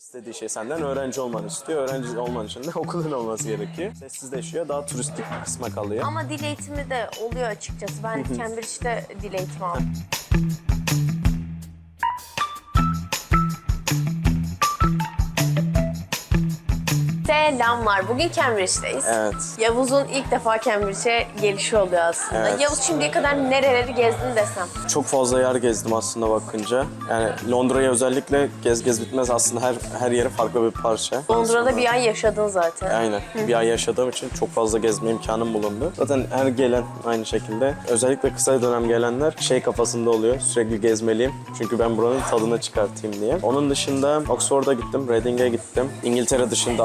İstediği şey senden öğrenci olmanı istiyor. Öğrenci olman için de okulun olması gerekiyor. Sessizleşiyor, daha turistik kısma kalıyor. Ama dil eğitimi de oluyor açıkçası. Ben Cambridge'de dil eğitimi aldım. Selamlar. Bugün Cambridge'deyiz. Evet. Yavuz'un ilk defa Cambridge'e gelişi oluyor aslında. Evet. Yavuz şimdiye kadar nereleri gezdin desem. Çok fazla yer gezdim aslında bakınca. Yani Londra'ya özellikle gez gez bitmez aslında her her yeri farklı bir parça. Londra'da bir ay yaşadın zaten. Aynen. Bir ay yaşadığım için çok fazla gezme imkanım bulundu. Zaten her gelen aynı şekilde. Özellikle kısa dönem gelenler şey kafasında oluyor. Sürekli gezmeliyim. Çünkü ben buranın tadını çıkartayım diye. Onun dışında Oxford'a gittim, Reading'e gittim. İngiltere dışında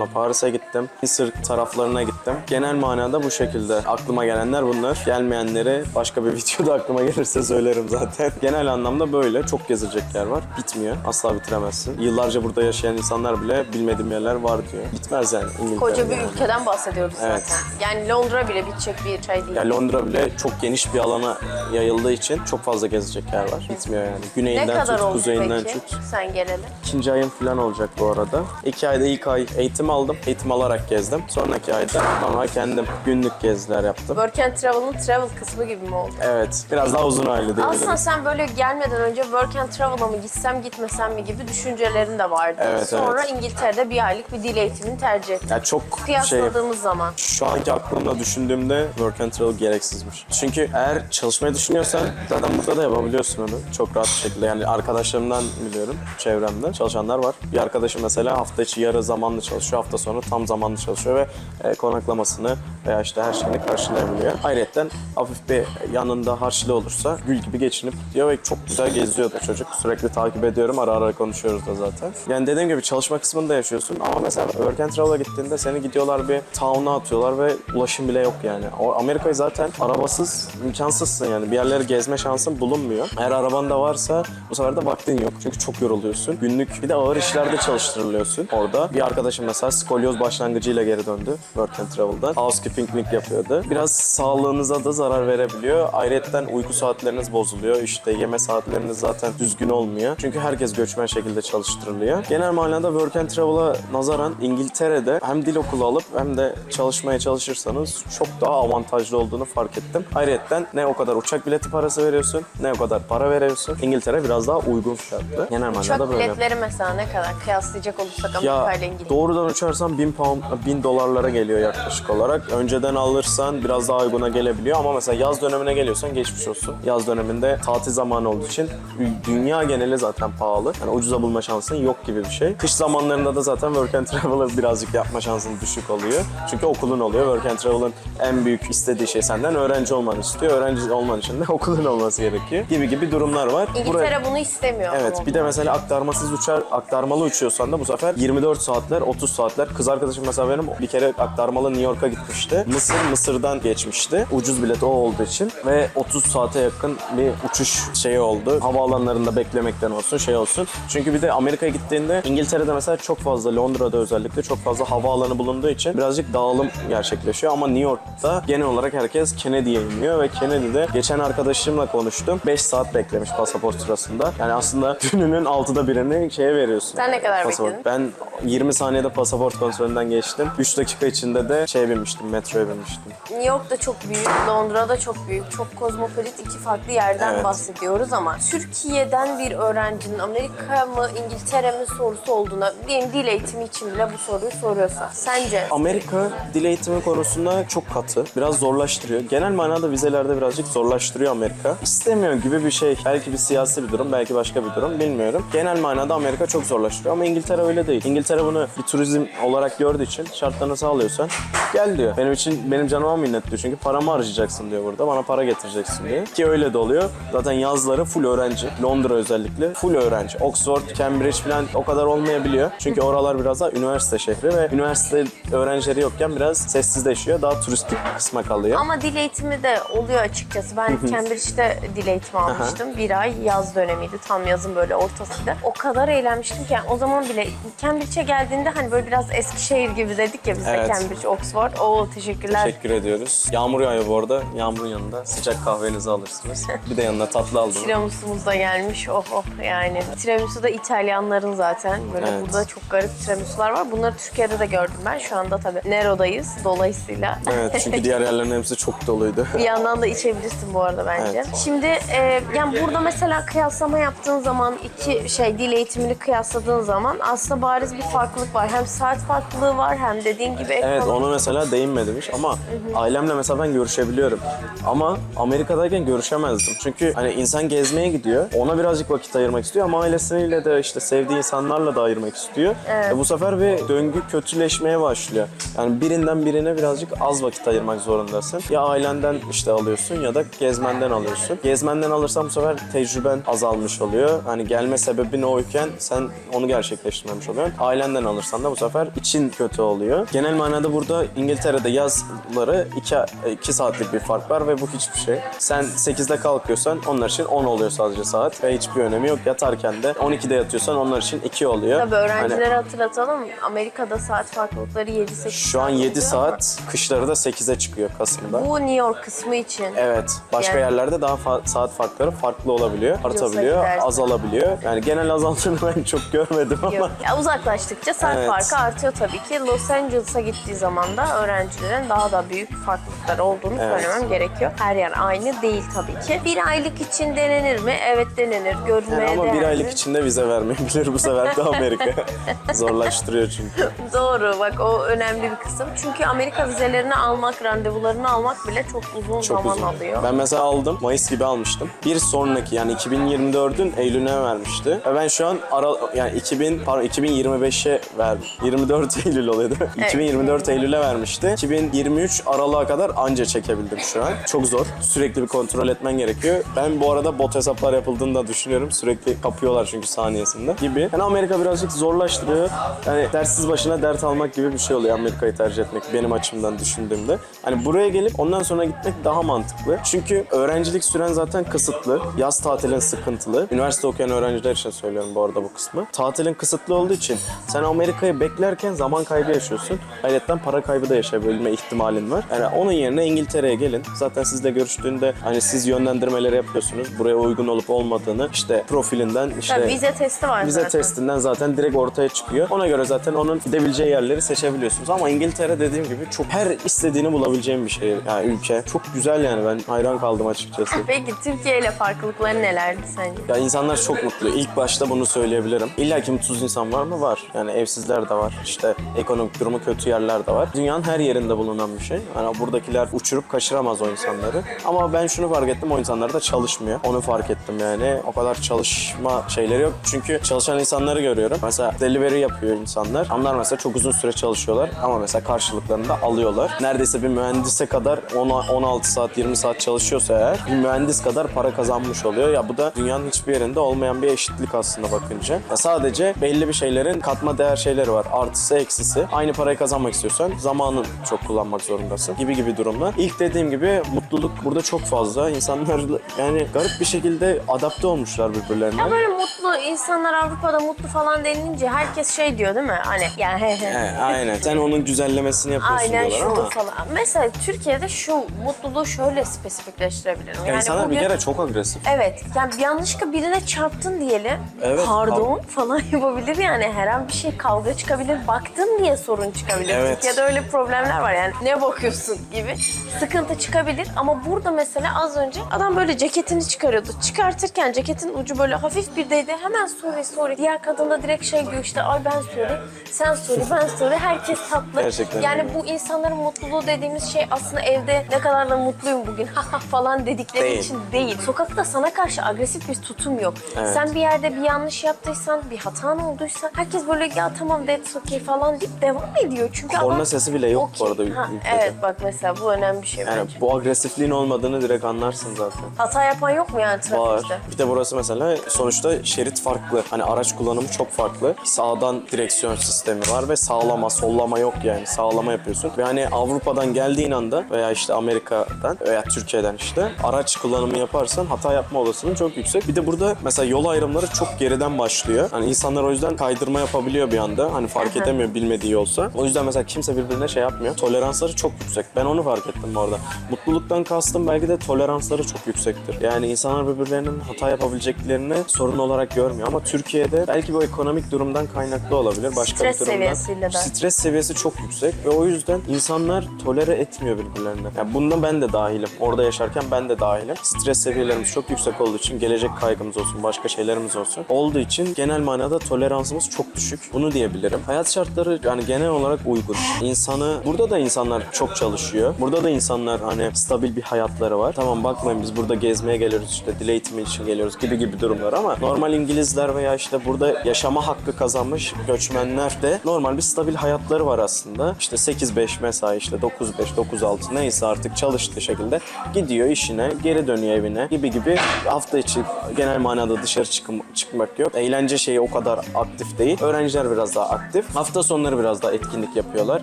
Amsterdam'la Paris'e gittim. Mısır taraflarına gittim. Genel manada bu şekilde. Aklıma gelenler bunlar. Gelmeyenleri başka bir videoda aklıma gelirse söylerim zaten. Genel anlamda böyle. Çok gezilecek yer var. Bitmiyor. Asla bitiremezsin. Yıllarca burada yaşayan insanlar bile bilmediğim yerler var diyor. Bitmez yani İngiltere. Koca bir yani. ülkeden bahsediyoruz Evet. zaten. Yani Londra bile bitecek bir şey değil. Ya Londra bile çok geniş bir alana yayıldığı için çok fazla gezecek yer var. Bitmiyor yani. ne Güneyinden kadar tut, oldu kuzeyinden peki tut. sen geleli? İkinci ayım falan olacak bu arada. İki ayda ilk ay eğitim aldım. Eğitim alarak gezdim. Sonraki ayda normal kendim günlük geziler yaptım. Work and Travel'ın travel kısmı gibi mi oldu? Evet. Biraz daha uzun aylı Aslında diyebilirim. sen böyle gelmeden önce Work and Travel'a mı gitsem gitmesem mi gibi düşüncelerin de vardı. Evet, Sonra evet. İngiltere'de bir aylık bir dil eğitimini tercih ettin. Ya çok şey Kıyasladığımız zaman. Şu anki aklımda düşündüğümde work and travel gereksizmiş. Çünkü eğer çalışmayı düşünüyorsan zaten burada da yapabiliyorsun onu. Çok rahat bir şekilde. Yani arkadaşlarımdan biliyorum, çevremde çalışanlar var. Bir arkadaşım mesela hafta içi yarı zamanlı çalışıyor, hafta sonu tam zamanlı çalışıyor ve e, konaklamasını veya işte her şeyini karşılayabiliyor. Ayrıca hafif bir yanında harçlı olursa gül gibi geçinip gidiyor ve çok güzel geziyor da çocuk. Sürekli takip ediyorum, ara ara konuşuyoruz da zaten. Yani dediğim gibi çalışma kısmında yaşıyorsun ama mesela work and travel'a gittiğinde seni gidiyorlar bir town'a atıyorlar ve ulaşım bile yok yani. O Amerika'yı zaten arabasız imkansızsın yani. Bir yerleri gezme şansın bulunmuyor. Eğer araban da varsa bu sefer de vaktin yok. Çünkü çok yoruluyorsun. Günlük bir de ağır işlerde çalıştırılıyorsun orada. Bir arkadaşım mesela skolyoz başlangıcıyla geri döndü work and travel'dan. Housekeeping'lik yapıyordu. Biraz sağlığınıza da zarar verebiliyor. Ayrıca uyku saatleriniz bozuluyor. İşte yeme saatleriniz zaten düzgün olmuyor. Çünkü herkes göçmen şekilde çalıştırılıyor. Genel manada work and travel'a nazaran İngiltere'de hem dil okulu alıp hem de çalışmaya çalışırsanız çok daha avantajlı olduğunu fark ettim. Ayrıca ne o kadar uçak bileti parası veriyorsun ne o kadar para veriyorsun. İngiltere biraz daha uygun fiyatlı. Genel manada Uçak böyle. biletleri mesela ne kadar kıyaslayacak olursak Amerika ile İngiltere. doğrudan uçarsan 1000 pound, 1000 dolarlara geliyor yaklaşık olarak. Önceden alırsan biraz daha uyguna gelebiliyor ama mesela yaz dönemine geliyorsan geçmiş olsun. Yaz döneminde tatil zamanı olduğu için dü- dünya geneli zaten pahalı. Yani ucuza bulma şansın yok gibi bir şey. Kış zamanlarında da zaten work and travel'ı birazcık yapma şansın düşük oluyor. Çünkü okulun oluyor. Work and travel'ın en büyük istediği şey senden öğrenci olmanı istiyor. Öğrenci olman için de okulun olması gerekiyor. Gibi gibi durumlar var. Buraya- İngiltere bunu istemiyor. Evet bir de mesela aktarmasız uçar, aktarmalı uçuyorsan da bu sefer 24 saatler, 30 saatler. Kız arkadaşım mesela benim bir kere aktarmalı New York'a gitmişti. Mısır, Mısır'dan geçmişti. Ucuz bilet o olduğu için ve 30 saate yakın bir uçuş şeyi oldu. Havaalanlarında beklemekten olsun şey olsun. Çünkü bir de Amerika'ya gittiğinde İngiltere'de mesela çok fazla Londra'da özellikle çok fazla havaalanı bulunduğu için birazcık dağılım gerçekleşiyor. Ama New York'ta genel olarak herkes Kennedy'ye iniyor ve Kennedy'de geçen arkadaşımla konuştum. 5 saat beklemiş pasaport sırasında. Yani aslında gününün altıda birini şeye veriyorsun. Sen ne kadar Pasaport. bekledin? Ben 20 saniyede pasaport kontrolünden geçtim. 3 dakika içinde de şeye binmiştim, metroya binmiştim. New York da çok büyük, Londra da çok büyük, çok kozmopolit iki farklı yerden Evet. bahsediyoruz ama Türkiye'den bir öğrencinin Amerika mı İngiltere mi sorusu olduğuna diyelim dil eğitimi için bile bu soruyu soruyorsa sence Amerika dil eğitimi konusunda çok katı. Biraz zorlaştırıyor. Genel manada vizelerde birazcık zorlaştırıyor Amerika. İstemiyor gibi bir şey. Belki bir siyasi bir durum, belki başka bir durum bilmiyorum. Genel manada Amerika çok zorlaştırıyor ama İngiltere öyle değil. İngiltere bunu bir turizm olarak gördüğü için şartlarını sağlıyorsan gel diyor. Benim için benim canıma minnet diyor. Çünkü paramı harcayacaksın diyor burada. Bana para getireceksin diyor. Ki öyle de oluyor. Zaten yazları full öğrenci. Londra özellikle full öğrenci. Oxford, Cambridge falan o kadar olmayabiliyor. Çünkü oralar biraz daha üniversite şehri ve üniversite öğrencileri yokken biraz sessizleşiyor. Daha turistik kısma kalıyor. Ama dil eğitimi de oluyor açıkçası. Ben Cambridge'de dil eğitimi almıştım. Bir ay yaz dönemiydi. Tam yazın böyle ortasıydı. O kadar eğlenmiştim ki yani o zaman bile Cambridge'e geldiğinde hani böyle biraz Eskişehir gibi dedik ya biz de Evet. Cambridge, Oxford. Oo teşekkürler. Teşekkür ediyoruz. Yağmur yağıyor bu arada. Yağmurun yanında sıcak kahvenizi alırsınız. Bir de yanına tatlı aldım. Tiramisu'muz da gelmiş. Oh oh yani. Tiramisu da İtalyanların zaten. Böyle Evet. burada çok garip tiramisular var. Bunları Türkiye'de de gördüm ben. Şu anda tabii Nero'dayız dolayısıyla. Evet çünkü diğer yerlerin hepsi çok doluydu. Bir yandan da içebilirsin bu arada bence. Evet. Şimdi e, yani burada mesela kıyaslama yaptığın zaman iki şey dil eğitimini kıyasladığın zaman aslında bariz bir farklılık var. Hem saat farklılığı var hem dediğin gibi Evet ekonomi- onu mesela değinmedim hiç ama ailemle mesela ben görüşebiliyorum. Ama Amerika'dayken görüşemezdim. Çünkü hani insan gezmeye gidiyor. Ona birazcık vakit ayırmak istiyor ama ailesiyle de işte sevdiği insanlarla da ayırmak istiyor. E bu sefer bir döngü kötüleşmeye başlıyor. Yani birinden birine birazcık az vakit ayırmak zorundasın. Ya ailenden işte alıyorsun ya da gezmenden alıyorsun. Gezmenden alırsan bu sefer tecrüben azalmış oluyor. Hani gelme sebebin oyken sen onu gerçekleştirmemiş oluyorsun. Ailenden alırsan da bu sefer için kötü oluyor. Genel manada burada İngiltere'de yazları 2 2 saatlik bir fark var ve bu hiçbir şey. Sen 8'de kalkıyorsan onlar için 10 oluyor sadece saat ve hiçbir önemi yok. Yatarken de 12'de yatıyorsan onlar için 2 oluyor. Tabii Hani öğrencilere hatırlatalım. Amerika'da saat farklılıkları 7-8 şu an saat 7 oluyor saat, kışları da 8'e çıkıyor Kasım'da. ama Bu New York kısmı için. Evet. Başka Yani- yerlerde daha fa- saat farkları farklı olabiliyor. Artabiliyor, azalabiliyor. Yani genel azaldığını ben çok görmedim ama. Yok. Ya uzaklaştıkça saat Evet. farkı artıyor tabii ki. Los Angeles'a gittiği zaman da öğrencilerin daha da büyük farklılıklar olduğunu Evet. söylemem gerekiyor. Her yer aynı değil tabii ki. Bir aylık için denenir mi? Evet denenir. Görülmeye Yani ama bir değer aylık içinde vize vermeyebilir bu sefer de Amerika. Zorlaştırıyor çünkü. Doğru bak o önemli bir kısım. Çünkü Amerika vizelerini almak, randevularını almak bile çok uzun Çok zaman uzun. alıyor. Ben mesela aldım. Mayıs gibi almıştım. Bir sonraki yani 2024'ün Eylül'üne vermişti. Ve ben şu an ara, yani 2000 pardon 2025'e verdim. 24 Eylül oluyordu. 2024 Eylül'e vermişti. 2023 Aralık'a kadar anca çekebildim şu an. Çok zor. Sürekli bir kontrol etmen gerekiyor. Ben bu arada bot hesaplar yapıldığını da düşünüyorum. Sürekli kapıyorlar çünkü saniyesinde gibi. Yani Amerika birazcık zorlaştırıyor. Yani dersiz başına dert almak gibi bir şey oluyor Amerika'yı tercih etmek benim açımdan düşündüğümde. Hani buraya gelip ondan sonra gitmek daha mantıklı. Çünkü öğrencilik süren zaten kısıtlı. Yaz tatilin sıkıntılı. Üniversite okuyan öğrenciler için söylüyorum bu arada bu kısmı. Tatilin kısıtlı olduğu için sen Amerika'yı beklerken zaman kaybı yaşıyorsun. Ayrıca para kaybı da yaşayabilme ihtimalin var. Yani onun yerine İngiltere'ye gelin. Zaten sizle görüştüğünde hani siz yönlendirmeleri yapıyorsunuz. Buraya uygun olup olmadığını işte profilinden işte Tabii vize testi var Vize zaten. testinden zaten direkt ortaya çıkıyor. Ona göre zaten onun gidebileceği yerleri seçebiliyorsunuz. Ama İngiltere dediğim gibi çok her istediğini bulabileceğim bir şehir, yani ülke. Çok güzel yani ben hayran kaldım açıkçası. Peki Türkiye ile farklılıkları nelerdi sence? Ya insanlar çok mutlu. İlk başta bunu söyleyebilirim. İlla ki mutsuz insan var mı? Var. Yani evsizler de var. İşte ekonomik durumu kötü yerler de var. Dünyanın her yerinde bulunan bir şey. Yani buradakiler uçurup kaçıramaz o insanları. Ama ben şunu fark ettim. O insanlar da çalışmıyor. Onu fark ettim yani. O kadar çalışma şeyleri yok. Çünkü çalışan insanları görüyorum. Mesela delivery yapıyor insanlar. Onlar mesela çok uzun süre çalışıyorlar. Ama mesela karşılıklarını da alıyorlar. Neredeyse bir mühendise kadar 10 16 saat 20 saat çalışıyorsa eğer bir mühendis kadar para kazanmış oluyor. Ya bu da dünyanın hiçbir yerinde olmayan bir eşitlik aslında bakınca. Ya sadece belli bir şeylerin katma değer şeyleri var. Artısı eksisi. Aynı parayı kazanmak istiyorsan zamanın çok kullanmak zorundasın gibi gibi durumlar. İlk dediğim gibi mutluluk burada çok fazla. İnsanlar yani garip bir şekilde adapte olmuşlar birbirlerine. Ya böyle mutlu insanlar Avrupa'da mutlu falan denilince herkes şey diyor değil mi? Hani ya he he. He, aynen. Sen onun güzellemesini yapıyorsun Aynen diyorlar şudur ama. falan. Mesela Türkiye'de şu mutluluğu şöyle spesifikleştirebilirim. Ya Yani insanlar bugün, bir kere çok agresif. Evet. Yani yanlışlıkla birine çarptın diyelim. Evet, Pardon falan yapabilir yani. Her an bir şey kavga çıkabilir. Baktın diye sorun çıkabilir. Evet. Türkiye'de öyle problemler var yani. Ne bakıyorsun gibi. Sıkıntı çıkabilir ama burada mesela az önce adam böyle ceketini çıkarıyordu. Çıkartırken ceketin ucu böyle hafif bir değdi. Hemen sorry sorry. Diğer kadın da direkt şey diyor işte ay ben sorry, sen sorry, ben sorry. Herkes tatlı. Gerçekten yani öyle. bu insanların mutluluğu dediğimiz şey aslında evde ne kadar da mutluyum bugün haha falan dedikleri Değil. için değil. Sokakta sana karşı agresif bir tutum yok. Evet. Sen bir yerde bir yanlış yaptıysan, bir hatan olduysa herkes böyle ya tamam that's okay falan deyip devam ediyor. Çünkü Korna adam sesi bile yok bu okey. arada Ha, ülkede. Evet bak mesela bu önemli bir şey Yani bence. bu agresifliğin olmadığını direkt anlarsın zaten. Hata yapan yok mu yani Var. trafikte? Bir de burası mesela sonuçta şerit şerit farklı. Hani araç kullanımı çok farklı. Sağdan direksiyon sistemi var ve sağlama, sollama yok yani. Sağlama yapıyorsun. Ve hani Avrupa'dan geldiğin anda veya işte Amerika'dan veya Türkiye'den işte araç kullanımı yaparsan hata yapma olasılığın çok yüksek. Bir de burada mesela yol ayrımları çok geriden başlıyor. Hani insanlar o yüzden kaydırma yapabiliyor bir anda. Hani fark edemiyor bilmediği yolsa. O yüzden mesela kimse birbirine şey yapmıyor. Toleransları çok yüksek. Ben onu fark ettim bu arada. Mutluluktan kastım belki de toleransları çok yüksektir. Yani insanlar birbirlerinin hata yapabileceklerini sorun olarak görmüyor. Ama Türkiye'de belki bu ekonomik durumdan kaynaklı olabilir. Başka Stres bir durumdan. seviyesiyle de. Stres seviyesi çok yüksek ve o yüzden insanlar tolere etmiyor birbirlerine. Yani bunda ben de dahilim. Orada yaşarken ben de dahilim. Stres seviyelerimiz çok yüksek olduğu için gelecek kaygımız olsun, başka şeylerimiz olsun. Olduğu için genel manada toleransımız çok düşük. Bunu diyebilirim. Hayat şartları yani genel olarak uygun. İnsanı burada da insanlar çok çalışıyor. Burada da insanlar hani stabil bir hayatları var. Tamam bakmayın biz burada gezmeye geliyoruz işte dil eğitimi için geliyoruz gibi gibi durumlar ama normal İngilizler veya işte burada yaşama hakkı kazanmış göçmenler de normal bir stabil hayatları var aslında. İşte 8-5 mesai işte 9-5, 9-6 neyse artık çalıştığı şekilde gidiyor işine, geri dönüyor evine gibi gibi hafta içi genel manada dışarı çıkım, çıkmak yok. Eğlence şeyi o kadar aktif değil. Öğrenciler biraz daha aktif. Hafta sonları biraz daha etkinlik yapıyorlar.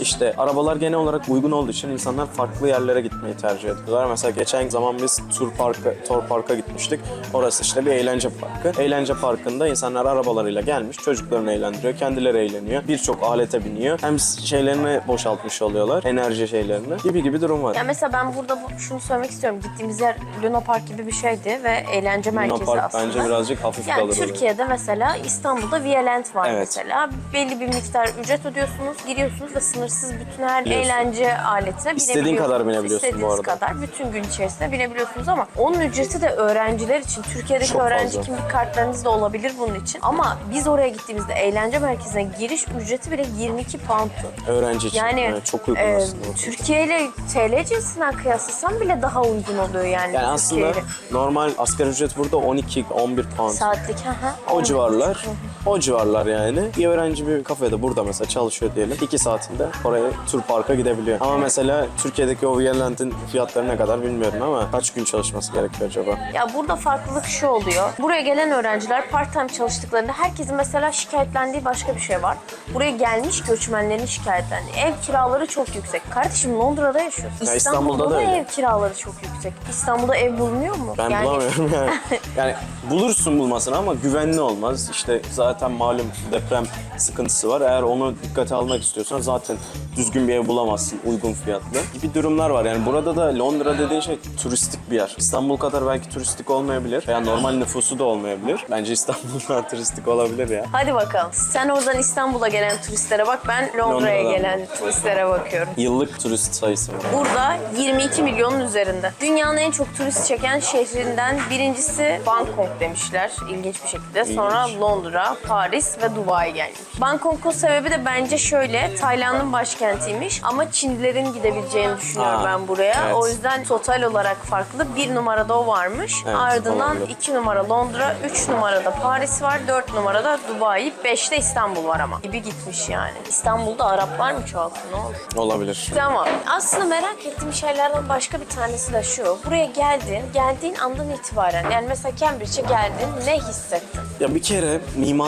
İşte arabalar genel olarak uygun olduğu için insanlar farklı yerlere gitmeyi tercih ediyorlar. Mesela geçen zaman biz Tur Park'a, Tor Park'a gitmiştik. Orası işte bir eğlence parkı. Eğlence parkında insanlar arabalarıyla gelmiş, çocuklarını eğlendiriyor, kendileri eğleniyor. Birçok alete biniyor. Hem şeylerini boşaltmış oluyorlar, enerji şeylerini gibi gibi durum var. Ya mesela ben burada bu- şunu söylemek istiyorum. Gittiğimiz yer Luna Park gibi bir şeydi ve eğlence Luna merkezi Park aslında. bence birazcık hafif Yani kalır. oraya. Türkiye'de mesela İstanbul'da Violent var Evet. mesela. Belli bir miktar ücret ödüyorsunuz, giriyorsunuz ve sınırsız bütün her Biliyorsun. eğlence aletine İstediğin binebiliyorsunuz. kadar binebiliyorsun bu İstediğiniz arada. kadar bütün gün içerisinde binebiliyorsunuz ama onun ücreti de öğrenciler için. Türkiye'deki Çok öğrenci fazla. kimlik kartlarınız da olabilir bunun için. Ama biz oraya gittiğimizde eğlence merkezine giriş ücreti bile 22 pound'tu. Öğrenci için Yani evet, çok uygun e, aslında. Türkiye ile TL cinsinden kıyaslasan bile daha uygun oluyor yani. Yani aslında normal asgari ücret burada 12-11 pound. Saatlik. hı hı. O civarlar. O civarlar yani. Bir öğrenci bir kafede burada mesela çalışıyor diyelim. 2 saatinde oraya tur parka gidebiliyor. Ama mesela Türkiye'deki o Violent'in fiyatları ne kadar bilmiyorum ama kaç gün çalışması gerekiyor acaba? Ya burada farklılık şu oluyor. Buraya gelen öğrenciler part time çalıştıklarında herkesin mesela şikayetlendiği başka bir şey var. Buraya gelmiş göçmenlerin şikayetlendiği. Ev kiraları çok yüksek. Kardeşim Londra'da yaşıyorsun. Ya İstanbul'da da öyle. ev kiraları çok yüksek. İstanbul'da ev bulunuyor mu? Ben bulamıyorum yani. Yani bulursun bulmasını ama güvenli olmaz. İşte zaten malum deprem sıkıntısı var. Eğer onu dikkate almak istiyorsan zaten düzgün bir ev bulamazsın uygun fiyatlı. Gibi durumlar var. Yani burada da Londra dediğin şey turistik bir yer. İstanbul kadar belki turistik olmayabilir. Veya normal nüfusu da olmayabilir. Bence İstanbul'dan turistik olabilir ya. Hadi bakalım. Sen oradan İstanbul'a gelen turistlere bak. Ben Londra'ya Londra'dan. gelen turistlere bakıyorum. Yıllık turist sayısı var. Burada 22 milyonun üzerinde. Dünyanın en çok turist çeken şehrinden birincisi Bangkok demişler ilginç bir şekilde. Sonra Londra, Paris ve Dubai gelmiş. Bangkok'un sebebi de bence şöyle. Tayland'ın başkentiymiş ama Çinlilerin gidebileceğini düşünüyorum Aa, ben buraya. evet. O yüzden total olarak farklı. Bir numarada o varmış. Evet, Ardından olabilir. 2 numara Londra, 3 numarada Paris var, 4 numarada Dubai, 5'te İstanbul var ama. Gibi gitmiş yani. İstanbul'da Araplar mı çoğaltı ne olur? Olabilir. Tamam. Aslında merak ettiğim şeylerden başka bir tanesi de şu. Buraya geldin, geldiğin andan itibaren yani mesela Cambridge'e geldin ne hissettin? Ya bir kere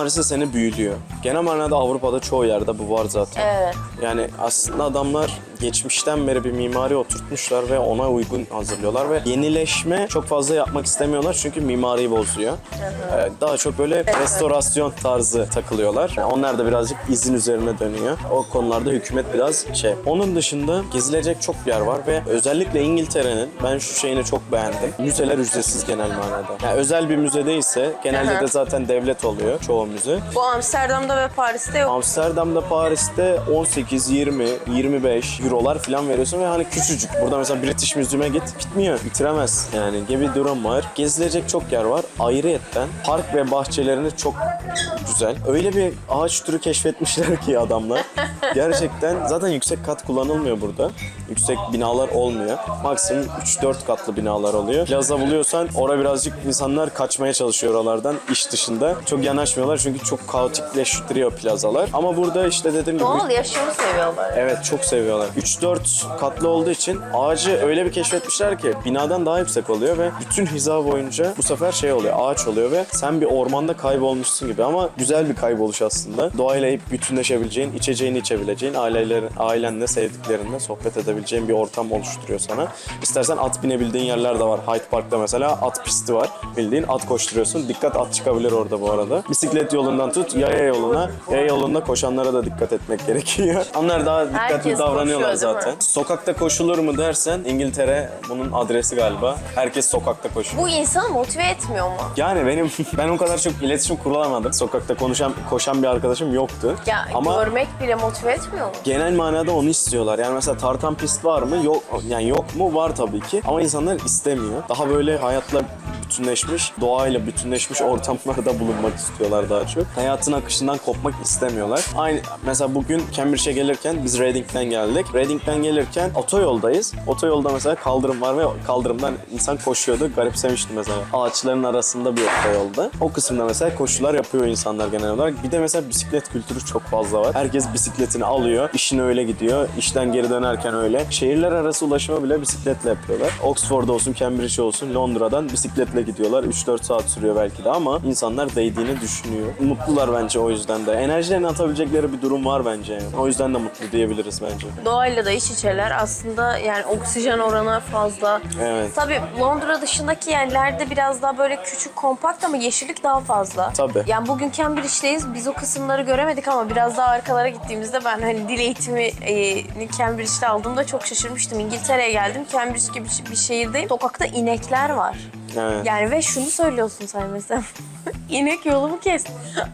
mimarisi seni büyülüyor. Genel manada Avrupa'da çoğu yerde bu var zaten. Evet. Yani aslında adamlar geçmişten beri bir mimari oturtmuşlar ve ona uygun hazırlıyorlar ve yenileşme çok fazla yapmak istemiyorlar çünkü mimariyi bozuyor. Ee, Daha çok böyle restorasyon tarzı takılıyorlar. Yani onlar da birazcık izin üzerine dönüyor. O konularda hükümet biraz şey. Onun dışında gezilecek çok yer var ve özellikle İngiltere'nin ben şu şeyini çok beğendim. Müzeler ücretsiz genel manada. Yani özel bir müze değilse genelde de zaten devlet oluyor çoğu müze. Bu Amsterdam'da ve Paris'te yok. Amsterdam'da, Paris'te 18, 20, 25 eurolar falan veriyorsun ve hani küçücük. Burada mesela British Museum'e git bitmiyor. Bitiremez yani gibi durum var. Gezilecek çok yer var. Ayrıyetten park ve bahçelerini çok güzel. Öyle bir ağaç türü keşfetmişler ki adamlar. Gerçekten zaten yüksek kat kullanılmıyor burada. Yüksek binalar olmuyor. Maksimum 3-4 katlı binalar oluyor. Plaza buluyorsan orada birazcık insanlar kaçmaya çalışıyor oralardan iş dışında. Çok yanaşmıyorlar çünkü çok kaotikleştiriyor plazalar. Ama burada işte dediğim gibi Doğal yaşamı seviyorlar. Evet çok seviyorlar. 3-4 katlı olduğu için ağacı öyle bir keşfetmişler ki binadan daha yüksek oluyor ve bütün hiza boyunca bu sefer şey oluyor, ağaç oluyor ve sen bir ormanda kaybolmuşsun gibi ama güzel bir kayboluş aslında. Doğayla hep bütünleşebileceğin, içeceğini içebileceğin, ailelerin, ailenle, sevdiklerinle sohbet edebileceğin bir ortam oluşturuyor sana. İstersen at binebildiğin yerler de var. Hyde Park'ta mesela at pisti var. Bildiğin at koşturuyorsun. Dikkat at çıkabilir orada bu arada. Bisiklet yolundan tut yaya yoluna. Yaya yolunda koşanlara da dikkat etmek gerekiyor. Onlar daha dikkatli Herkes davranıyorlar koşuyor, zaten. Sokakta koşulur mu dersen İngiltere bunun adresi galiba. Herkes sokakta koşuyor. Bu insanı motive etmiyor mu? Yani benim ben o kadar çok iletişim kurulamadım. Sokakta konuşan koşan bir arkadaşım yoktu. Ya Ama görmek bile motive etmiyor mu? genel manada onu istiyorlar. Yani mesela tartan pist var mı? Yok. Yani yok mu? Var tabii ki. Ama insanlar istemiyor. Daha böyle hayatla bütünleşmiş, doğayla bütünleşmiş ortamlarda bulunmak istiyorlar daha çok. Hayatın akışından kopmak istemiyorlar. Aynı mesela bugün Cambridge'e gelirken biz Reading'den geldik. Reading'den gelirken otoyoldayız. Otoyolda mesela kaldırım var ve kaldırımdan insan koşuyordu. Garipsemiştim mesela. Ağaçların arasında bir otoyolda. O kısımda mesela koşular yapıyor insanlar genel olarak. Bir de mesela bisiklet kültürü çok fazla var. Herkes bisikletini alıyor, işine öyle gidiyor. İşten geri dönerken öyle. Şehirler arası ulaşımı bile bisikletle yapıyorlar. Oxford olsun, Cambridge olsun, Londra'dan bisikletle gidiyorlar. 3-4 saat sürüyor belki de ama insanlar değdiğini düşünüyor. Mutlular bence o yüzden de. Enerjilerini atabilecekleri bir durum var bence yani. O yüzden de mutlu diyebiliriz bence. Doğayla da iç içeler. Aslında yani oksijen oranı fazla. Evet. Tabii Londra dışındaki yerlerde biraz daha böyle küçük, kompakt ama yeşillik daha fazla. Tabii. Yani bugün Cambridge'deyiz. Biz o kısımları göremedik ama biraz daha arkalara gittiğimizde ben hani dil eğitimini Cambridge'de aldığımda çok şaşırmıştım. İngiltere'ye geldim. Cambridge gibi bir şehirdeyim. Sokakta inekler var. Evet. Yani ve şunu söylüyorsun sen mesela. İnek yolumu kes.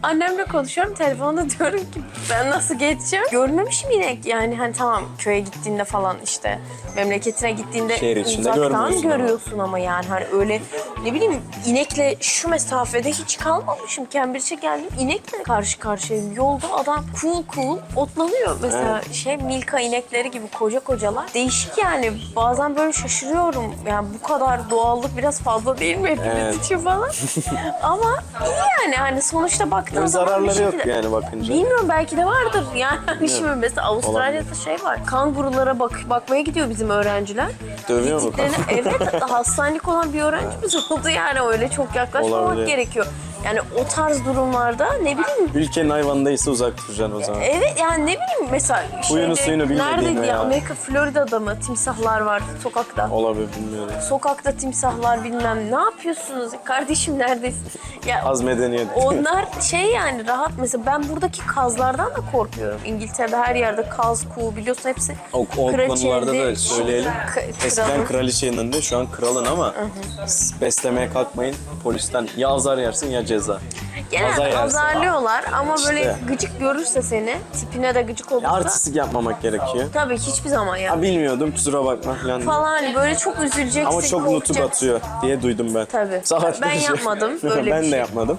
Annemle konuşuyorum telefonda diyorum ki ben nasıl geçeceğim? Görmemişim inek yani hani tamam köye gittiğinde falan işte memleketine gittiğinde Şehir içinde uzaktan görmüyorsun görüyorsun ama. yani hani öyle ne bileyim inekle şu mesafede hiç kalmamışım. Cambridge'e geldim inekle karşı karşıyayım. Yolda adam cool cool otlanıyor mesela şey Milka inekleri gibi koca kocalar. Değişik yani bazen böyle şaşırıyorum. Yani bu kadar doğallık biraz fazla değil mi hepimiz Evet. için falan. Ama iyi yani hani sonuçta baktığın Bir zaman bir zararları yok şekilde- yani bakınca. Bilmiyorum belki de vardır. Yani şimdi mesela Avustralya'da şey var. Kangurulara bak bakmaya gidiyor bizim öğrenciler. Dövüyor mu? Gittiklerini- evet hastanelik olan bir öğrencimiz oldu yani öyle çok yaklaşmamak Olabilir. gerekiyor. Yani o tarz durumlarda ne bileyim Ülkenin hayvanındaysa uzak duracaksın o zaman. Evet yani ne bileyim mesela Huyunu suyunu bilmediğin neredeydi ya Amerika Florida'da mı timsahlar var sokakta. Olabilir bilmiyorum. Sokakta timsahlar bilmem ne yapıyorsunuz kardeşim neredesin? Ya Az medeniyet. onlar şey yani rahat mesela ben buradaki kazlardan da korkuyorum. İngiltere'de her yerde kaz, kuğu biliyorsun hepsi O, o konularda da söyleyelim. K- Eskiden kraliçenin de şu an kralın ama beslemeye kalkmayın. Polisten ya azar yersin ya ceza. Exato. Azar Genel yersin. azarlıyorlar ama böyle İşte. gıcık görürse seni, tipine de gıcık Ya olursa artistik yapmamak gerekiyor. tabii hiçbir zaman ya. Ha bilmiyordum kusura bakma falan. diye. Falan hani böyle çok üzüleceksin, Ama çok nutuk korkacaksın. atıyor diye duydum ben. Tabii. Saatlerce. Ben yapmadım öyle ben bir de şey. yapmadım.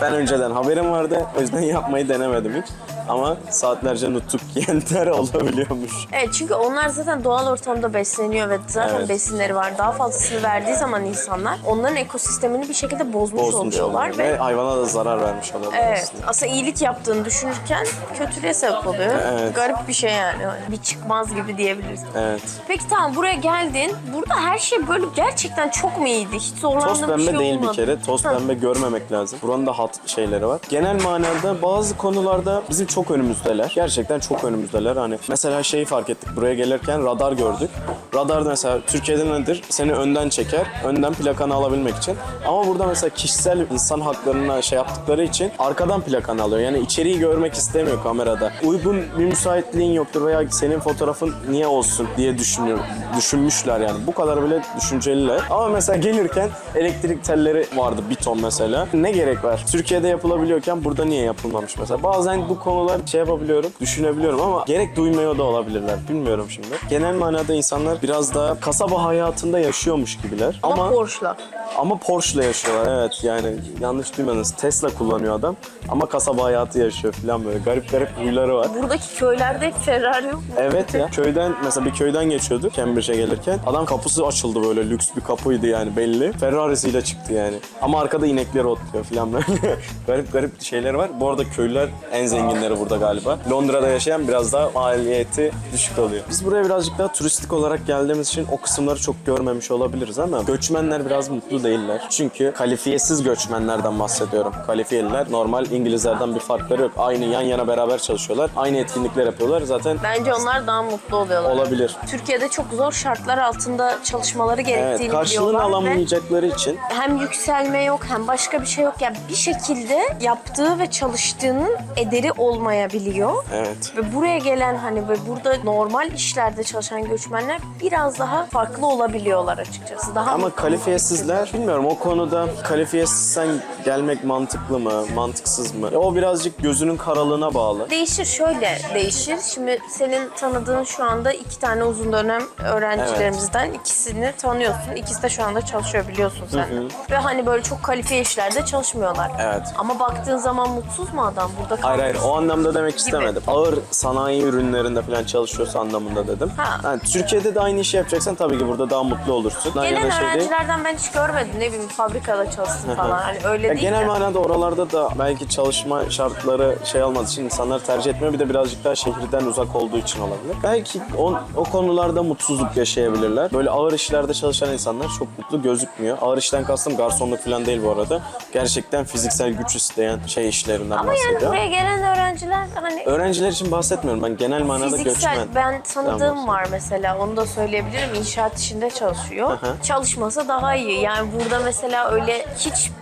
Ben önceden haberim vardı. O yüzden yapmayı denemedim hiç. Ama saatlerce nutuk yiyenler olabiliyormuş. Evet çünkü onlar zaten doğal ortamda besleniyor ve zaten Evet. besinleri var. Daha fazlasını verdiği zaman insanlar onların ekosistemini bir şekilde bozmuş, Bozmuş oluyorlar oluyor. ve Ve hayvana da zarar vermiş oluyorlar Evet. aslında. Aslında iyilik yaptığını düşünürken kötülüğe sebep oluyor. Evet. Garip bir şey yani. Bir çıkmaz gibi diyebiliriz. Evet. Peki tamam buraya geldin. Burada her şey böyle gerçekten çok mu iyiydi? Hiç zorlandığın Toz pembe bir şey değil olmadı. bir kere. Toz pembe görmemek lazım. Buranın da hat şeyleri var. Genel manada bazı konularda bizim çok önümüzdeler. Gerçekten çok önümüzdeler. Hani mesela şeyi fark ettik. Buraya gelirken radar gördük. Radar mesela Türkiye'de nedir? Seni önden çeker. Önden plakanı alabilmek için. Ama burada mesela kişisel insan haklarına şey yaptıkları için arkadan plakanı alıyor. Yani içeriği görmek istemiyor kamerada. Uygun bir müsaitliğin yoktur veya senin fotoğrafın niye olsun diye düşünüyor, düşünmüşler yani. Bu kadar bile düşünceliler. Ama mesela gelirken elektrik telleri vardı bir ton mesela. Ne gerek var? Türkiye'de yapılabiliyorken burada niye yapılmamış mesela? Bazen bu konular şey yapabiliyorum, düşünebiliyorum ama gerek duymuyor da olabilirler. Bilmiyorum şimdi. Genel manada insanlar biraz daha kasaba hayatında yaşıyormuş gibiler. Ama, Ama Porsche'la. Ama Porsche'la yaşıyorlar evet yani yanlış duymadınız. Tesla kullanıyor adam ama kasaba hayatı yaşıyor falan böyle garip garip huyları var. Buradaki köylerde hep Ferrari yok mu? Evet ya. Köyden mesela bir köyden geçiyorduk Cambridge'e gelirken. Adam kapısı açıldı böyle lüks bir kapıydı yani belli. Ferrari'siyle çıktı yani. Ama arkada inekleri otluyor falan böyle. garip garip şeyler var. Bu arada köylüler en zenginleri burada galiba. Londra'da yaşayan biraz daha maliyeti düşük oluyor. Biz buraya birazcık daha turistik olarak geldiğimiz için o kısımları çok görmemiş olabiliriz ama göçmenler biraz mutlu değiller. Çünkü kalifiyesiz göçmenlerden bahsediyorum. Kalifiyeliler normal İngilizlerden bir farkları yok. Aynı yan yana beraber çalışıyorlar. Aynı etkinlikler yapıyorlar. Zaten Bence onlar daha mutlu oluyorlar. olabilir. Türkiye'de çok zor şartlar altında çalışmaları Evet, gerektiğini karşılığını biliyorlar ve alamayacakları için hem yükselme yok hem başka bir şey yok. Yani bir şekilde yaptığı ve çalıştığının ederi olmayabiliyor. evet. Ve buraya gelen hani ve burada normal işlerde çalışan göçmenler biraz daha farklı olabiliyorlar açıkçası. Daha Ama mutlu kalifiyesizler bilmiyorum o konuda kalifiyesizsen gelmek mantıklı mı, mantıksız mı? Ya o birazcık gözünün karalığına bağlı. Değişir şöyle değişir. Şimdi senin tanıdığın şu anda iki tane uzun dönem öğrencilerimizden ikisini tanıyorsun. İkisi de şu anda çalışıyor biliyorsun sen. de. Ve hani böyle çok kalifiye işlerde çalışmıyorlar. Evet. Ama baktığın zaman mutsuz mu adam burada Hayır hayır kalmış? o anlamda demek istemedim. Ağır sanayi ürünlerinde falan çalışıyorsa anlamında dedim. Ha. Yani Türkiye'de de aynı işi yapacaksan tabii ki burada daha mutlu olursun. Gelen öğrencilerden ben hiç görmedim. Ne bileyim fabrikada çalışsın falan. Hani öyle Ya değil genel de. manada oralarda da belki çalışma şartları şey olmadığı için insanlar tercih etmiyor. Bir de birazcık daha şehirden uzak olduğu için olabilir. Belki o, o konularda mutsuzluk yaşayabilirler. Böyle ağır işlerde çalışan insanlar çok mutlu gözükmüyor. Ağır işten kastım garsonluk falan değil bu arada. Gerçekten fiziksel güç isteyen şey işlerinden Ama yani bahsediyorum. buraya gelen öğrenciler hani Öğrenciler için bahsetmiyorum. Ben genel manada Fiziksel, göçmen. ben tanıdığım var mesela onu da söyleyebilirim. İnşaat işinde çalışıyor. hı. Çalışmasa daha iyi. Yani burada mesela öyle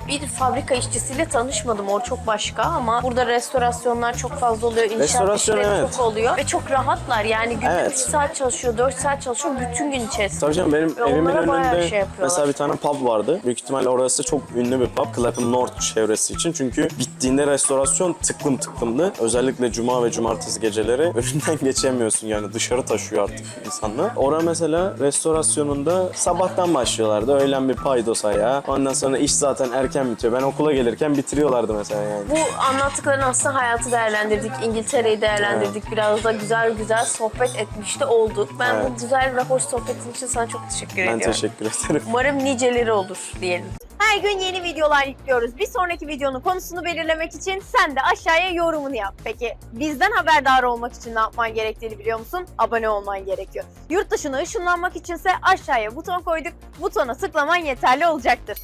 hiçbir fabrika işçisiyle tanışmadım. O çok başka ama burada restorasyonlar çok fazla oluyor. İnşaat Restorasyon, işleri evet. çok oluyor. Ve çok rahatlar. Yani günde Evet. 3 saat çalışıyor, 4 saat çalışıyor bütün gün içerisinde. Tabii canım benim Ve evimin onlara bayağı önünde şey yapıyorlar. mesela bir tane pub vardı. Büyük ihtimalle orası çok ünlü bir pub. Clapham North çevresi için. Çünkü bittiğinde restorasyon tıklım tıklımdı. Özellikle cuma ve cumartesi geceleri önünden geçemiyorsun yani dışarı taşıyor artık insanlar. Ora mesela restorasyonunda sabahtan başlıyorlardı. Öğlen bir paydos ayağı. Ondan sonra iş zaten erken bitiyor. Ben okula gelirken bitiriyorlardı mesela yani. Bu anlattıkların aslında hayatı değerlendirdik, İngiltere'yi değerlendirdik. Biraz da güzel güzel sohbet etmiş de olduk. Ben Evet. bu güzel ve hoş sohbetin için sana çok teşekkür Ben ediyorum. teşekkür ederim. Umarım niceleri olur diyelim. Her gün yeni videolar yüklüyoruz. Bir sonraki videonun konusunu belirlemek için sen de aşağıya yorumunu yap. Peki bizden haberdar olmak için ne yapman gerektiğini biliyor musun? Abone olman gerekiyor. Yurt dışına ışınlanmak içinse aşağıya buton koyduk. Butona tıklaman yeterli olacaktır.